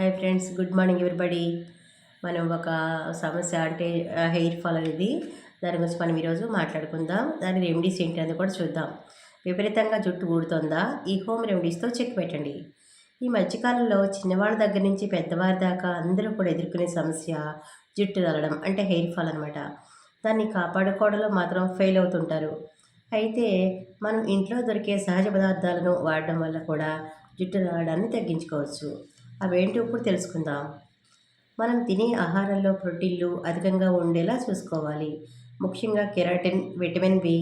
Hi friends good morning everybody. మనం ఒక సమస్య అంటే హెయిర్ ఫాల్ అనేది దాని గురించి మనం ఈరోజు మాట్లాడుకుందాం. దాని రెమెడీస్ ఏంటి అని కూడా చూద్దాం. విపరీతంగా జుట్టు ఊడుతుందా? ఈ హోమ్ రెమెడీస్తో చెక్ పెట్టండి. ఈ మధ్యకాలంలో చిన్నవాళ్ళ దగ్గర నుంచి పెద్దవారి దాకా అందరూ కూడా ఎదుర్కొనే సమస్య జుట్టు తగలడం అంటే హెయిర్ ఫాల్ అనమాట దాన్ని కాపాడుకోవడంలో మాత్రం ఫెయిల్ అవుతుంటారు. అయితే మనం ఇంట్లో దొరికే సహజ పదార్థాలను వాడడం వల్ల కూడా జుట్టు రావడాన్ని తగ్గించుకోవచ్చు. అవేంటో ఇప్పుడు తెలుసుకుందాం. మనం తినే ఆహారంలో ప్రోటీన్లు అధికంగా ఉండేలా చూసుకోవాలి. ముఖ్యంగా keratin vitamin B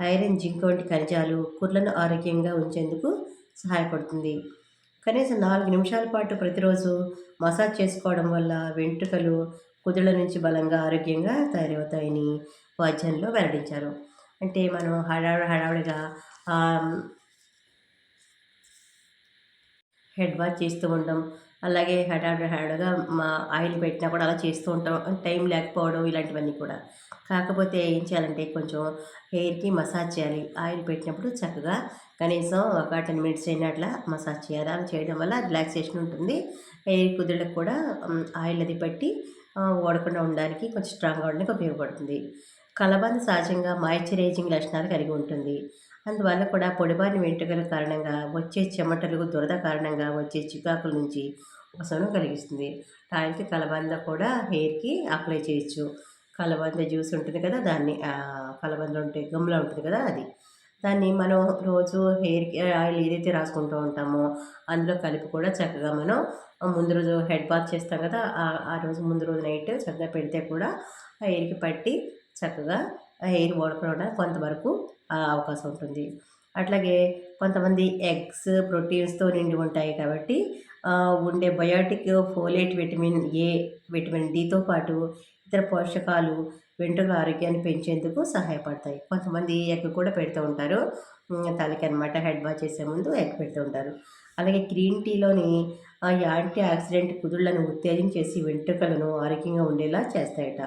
iron zinc వంటి ఖనిజాలు కుర్లను ఆరోగ్యంగా ఉంచేందుకు సహాయపడుతుంది. కనీసం నాలుగు నిమిషాల పాటు ప్రతిరోజు మసాజ్ చేసుకోవడం వల్ల వెంట్రుకలు కుదుళ్ళ నుంచి బలంగా ఆరోగ్యంగా తయారవుతాయని వాద్యంలో వెల్లడించారు. అంటే మనం హడావిడి హడావిడిగా హెడ్ వాష్ చేస్తూ ఉంటాం. అలాగే హడావిడి హడావిడిగా మా ఆయిల్ పెట్టినా కూడా అలా చేస్తూ ఉంటాం. టైం లేకపోవడం ఇలాంటివన్నీ కూడా. కాకపోతే ఏం చేయాలంటే కొంచెం హెయిర్కి మసాజ్ చేయాలి. ఆయిల్ పెట్టినప్పుడు చక్కగా కనీసం ఒక టెన్ మినిట్స్ అయినా అట్లా మసాజ్ చేయాలి. అలా చేయడం వల్ల రిలాక్సేషన్ ఉంటుంది. హెయిర్ కుదుళ్ళకు కూడా ఆయిల్ అది పట్టి ఓడకుండా ఉండడానికి కొంచెం స్ట్రాంగ్గా ఉండడానికి ఉపయోగపడుతుంది. కలబంద సహజంగా మాయిశ్చరైజింగ్ లక్షణాలు కలిగి ఉంటుంది. అందువల్ల కూడా పొడిబారిన వెంట్రుకల కారణంగా వచ్చే చెమటలు దురద కారణంగా వచ్చే చికాకుల నుంచి ఉపశమనం కలిగిస్తుంది. టాయిల్కి కలబంద కూడా హెయిర్కి అప్లై చేయొచ్చు. కలబంద జ్యూస్ ఉంటుంది కదా దాన్ని కలబంద ఉంటే గమ్లా ఉంటుంది కదా అది. దాన్ని మనం రోజు హెయిర్కి ఆయిల్ ఏదైతే రాసుకుంటూ ఉంటామో అందులో కలిపి కూడా చక్కగా మనం ముందు రోజు హెడ్ బాత్ చేస్తాం కదా ఆ రోజు ముందు రోజు నైట్ చక్కగా పెడితే కూడా హెయిర్కి పట్టి చక్కగా హెయిర్ ఓడకుండా కొంతవరకు అవకాశం ఉంటుంది. అట్లాగే కొంతమంది ఎగ్స్ ప్రోటీన్స్తో నిండి ఉంటాయి కాబట్టి ఉండే biotin folate vitamin A vitamin డితో పాటు ఇతర పోషకాలు వెంట్రుకల ఆరోగ్యాన్ని పెంచేందుకు సహాయపడతాయి. కొంతమంది ఎగ్ కూడా పెడుతూ ఉంటారు. తలకి అనమాట హెడ్ బా చేసే ముందు ఎగ్ పెడుతూ ఉంటారు. అలాగే గ్రీన్ టీలోని యాంటీ ఆక్సిడెంట్ కుదుళ్ళను ఉత్తేజించేసి వెంట్రుకలను ఆరోగ్యంగా ఉండేలా చేస్తాయట.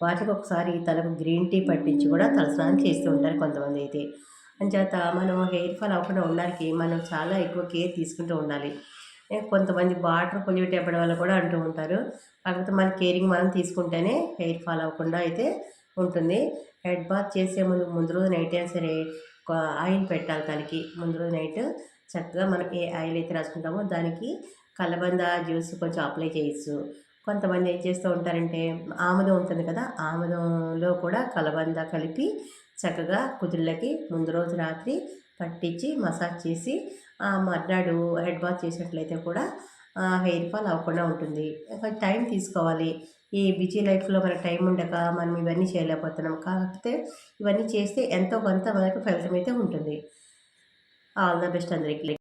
వాటికి ఒకసారి తలకు గ్రీన్ టీ పట్టించి కూడా తలస్నానం చేస్తూ ఉంటారు కొంతమంది అయితే. అంచేత మనం హెయిర్ ఫాల్ అవ్వకుండా ఉండడానికి మనం చాలా ఎక్కువ కేర్ తీసుకుంటూ ఉండాలి. కొంతమంది వాటర్ పొల్యూట్ అవ్వడం వల్ల కూడా అంటూ ఉంటారు. కాకపోతే మన కేరింగ్ మనం తీసుకుంటేనే హెయిర్ ఫాల్ అవ్వకుండా అయితే ఉంటుంది. హెడ్ బాత్ చేసే ముందు ముందు రోజు నైట్ అయినా సరే ఆయిల్ పెట్టాలి తలకి. ముందు రోజు నైట్ చక్కగా మనం ఏ ఆయిల్ అయితే రాసుకుంటామో. దానికి కలబంద జ్యూస్ కొంచెం అప్లై చేయొచ్చు. కొంతమంది ఏం చేస్తూ ఉంటారంటే ఆముదం ఉంటుంది కదా ఆముదంలో కూడా కలబంద కలిపి చక్కగా కుదుళ్ళకి ముందు రోజు రాత్రి పట్టించి మసాజ్ చేసి మర్నాడు హెడ్ బాత్ చేసినట్లయితే కూడా హెయిర్ ఫాల్ అవ్వకుండా ఉంటుంది. టైం తీసుకోవాలి. ఈ బిజీ లైఫ్లో మన టైం ఉండక మనం ఇవన్నీ చేయలేకపోతున్నాం. కాకపోతే ఇవన్నీ చేస్తే ఎంతో కొంత మనకు ఫలితం అయితే ఉంటుంది. ఆల్ ద బెస్ట్ అందరికీ.